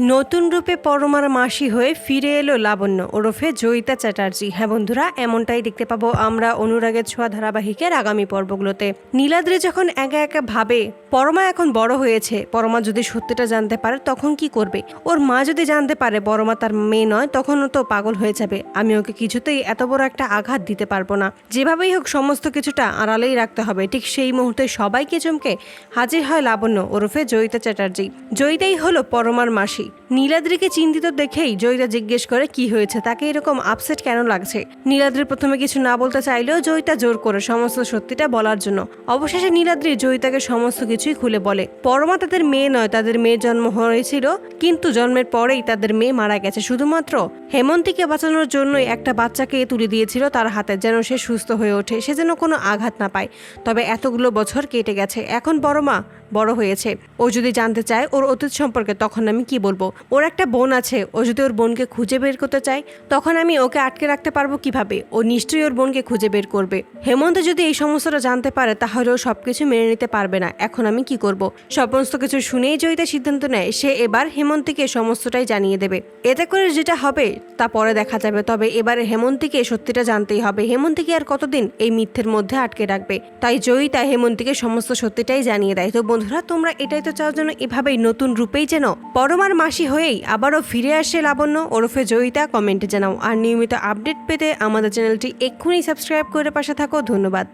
নতুন রূপে পরমার মাসি হয়ে ফিরে এলো লাবণ্য ওরফে জয়িতা চ্যাটার্জি। হ্যাঁ বন্ধুরা, এমনটাই দেখতে পাবো আমরা অনুরাগের ছোঁয়া ধারাবাহিকের আগামী পর্বগুলোতে। নীলাদ্রি যখন একা একা ভাবে, পরমা এখন বড় হয়েছে, পরমা যদি সত্যিটা জানতে পারে তখন কি করবে? ওর মা যদি জানতে পারে পরমা তার মেয়ে নয়, তখন তো পাগল হয়ে যাবে। আমি ওকে কিছুতেই এত বড় একটা আঘাত দিতে পারব না। যেভাবেই হোক সমস্ত কিছুটা আড়ালেই রাখতে হবে। ঠিক সেই মুহূর্তে সবাইকে চমকে হাজির হয় লাবণ্য ওরফে জয়িতা চ্যাটার্জি। জয়িতাই হলো পরমার মাসি। নীলাদ্রিকে চিন্তিত দেখেই জয়িতা জিজ্ঞেস করে, কি হয়েছে? তাকে এরকম আপসেট কেন লাগছে? নীলাদ্রি প্রথমে কিছু না বলতে চাইলেও জয়িতা জোর করে সমস্ত সত্যিটা বলার জন্য। অবশেষে নীলাদ্রি জয়িতাকে সমস্ত কিছুই খুলে বলে। পরমা তাদের মেয়ে নয়, তাদের মেয়ের জন্ম হয়েছিল, কিন্তু জন্মের পরেই তাদের মেয়ে মারা গেছে। শুধুমাত্র হেমন্তীকে বাঁচানোর জন্যই একটা বাচ্চাকে তুলে দিয়েছিল তার হাতে, যেন সে সুস্থ হয়ে ওঠে, সে যেন কোনো আঘাত না পায়। তবে এতগুলো বছর কেটে গেছে। এখন বড় মা বড় হয়েছে। ও যদি জানতে চায়, ওর অতীত সম্পর্কে তখন আমি কি বলব? ওর একটা বোন আছে, ও যদি ওর বোনকে খুঁজে বের করতে চায়, তখন আমি ওকে আটকে রাখতে পারব কীভাবে? ও নিশ্চয়ই ওর বোনকে খুঁজে বের করবে। হেমন্ত যদি এই সমস্তটা জানতে পারে, তাহলে ও সবকিছু মেনে নিতে পারবে না। এখন আমি কি করব? সমস্ত কিছু শুনেই জয়িতা সিদ্ধান্ত নেয়, সে এবার হেমন্তীকে সমস্তটাই জানিয়ে দেবে। এতে করে যেটা হবে, তা পরে দেখা যাবে। তবে এবারে হেমন্তীকে সত্যিটা জানতেই হবে। হেমন্তীকে আর কতদিন এই মিথ্যের মধ্যে আটকে রাখবে? তাই জয়িতা হেমন্তীকে সমস্ত সত্যিটাই জানিয়ে দেয়। তো বন্ধুরা, তোমরা এটাই তো চাও যেন এভাবেই নতুন রূপেই যেন পরমার মাসি হয়েই আবারও ফিরে আসে লাবণ্য ওরফে জয়িতা। কমেন্টে জানাও, আর নিয়মিত আপডেট পেতে আমাদের চ্যানেলটি এক্ষুনি সাবস্ক্রাইব করে পাশে থাকো। ধন্যবাদ।